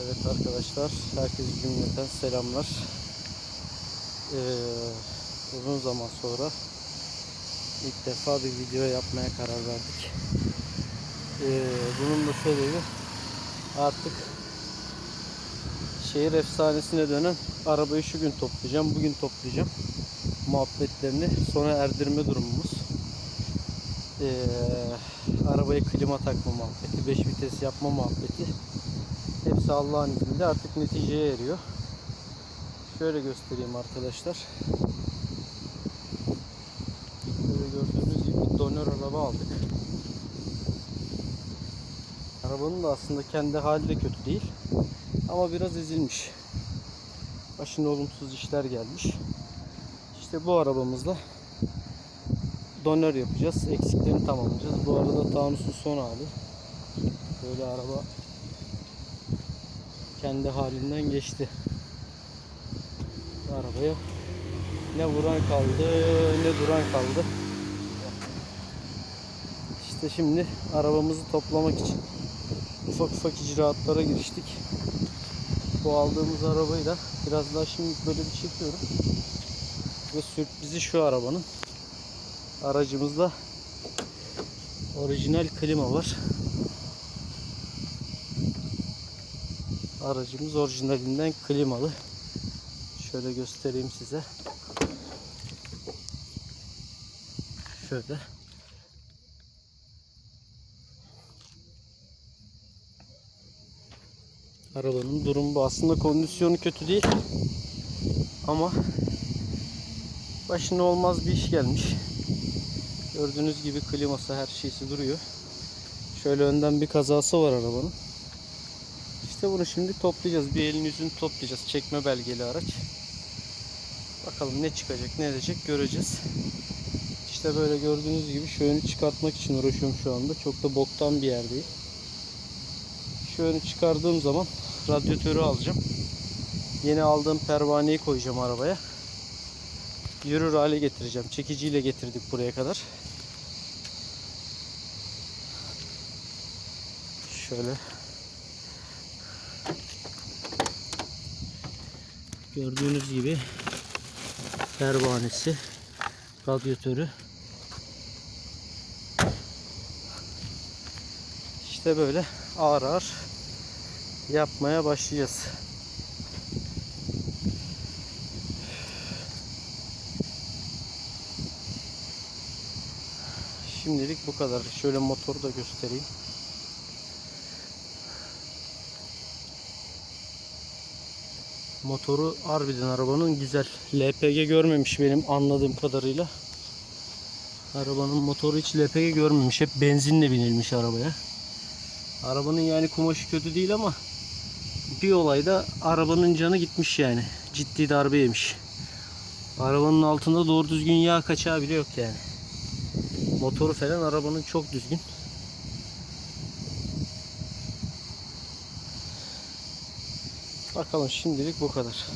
Evet arkadaşlar, herkese cümleten selamlar. Ee, uzun zaman sonra ilk defa bir video yapmaya karar verdik. Ee, bunun da sebebi artık şehir efsanesine dönen arabayı şu gün toplayacağım, bugün toplayacağım muhabbetlerini sona erdirme durumumuz. Ee, arabayı klima takma muhabbeti, 5 vites yapma muhabbeti hepsi Allah'ın izniyle artık neticeye eriyor. Şöyle göstereyim arkadaşlar. Böyle gördüğünüz gibi donör araba aldık. Arabanın da aslında kendi hali de kötü değil. Ama biraz ezilmiş. Başına olumsuz işler gelmiş. İşte bu arabamızla donör yapacağız. Eksiklerini tamamlayacağız. Bu arada Taunus'un son hali. Böyle araba kendi halinden geçti. Arabaya ne vuran kaldı ne duran kaldı. İşte şimdi arabamızı toplamak için ufak ufak icraatlara giriştik. Bu aldığımız arabayı da biraz daha şimdi böyle bir çekiyorum. Ve sürprizi şu arabanın. Aracımızda orijinal klima var. Aracımız orijinalinden klimalı. Şöyle göstereyim size. Şöyle. Arabanın durumu bu. Aslında kondisyonu kötü değil. Ama başına olmaz bir iş gelmiş. Gördüğünüz gibi kliması her şeysi duruyor. Şöyle önden bir kazası var arabanın. İşte bunu şimdi toplayacağız. Bir elin yüzünü toplayacağız. Çekme belgeli araç. Bakalım ne çıkacak ne edecek göreceğiz. İşte böyle gördüğünüz gibi şu önü çıkartmak için uğraşıyorum şu anda. Çok da boktan bir yerdeyim. Şu önü çıkardığım zaman radyatörü alacağım. Yeni aldığım pervaneyi koyacağım arabaya. Yürür hale getireceğim. Çekiciyle getirdik buraya kadar. Şöyle Gördüğünüz gibi pervanesi, radyatörü. İşte böyle ağır ağır yapmaya başlayacağız. Şimdilik bu kadar. Şöyle motoru da göstereyim. Motoru harbiden arabanın güzel. LPG görmemiş benim anladığım kadarıyla. Arabanın motoru hiç LPG görmemiş. Hep benzinle binilmiş arabaya. Arabanın yani kumaşı kötü değil ama bir olayda arabanın canı gitmiş yani. Ciddi darbe yemiş. Arabanın altında doğru düzgün yağ kaçağı bile yok yani. Motoru falan arabanın çok düzgün. Bakalım şimdilik bu kadar.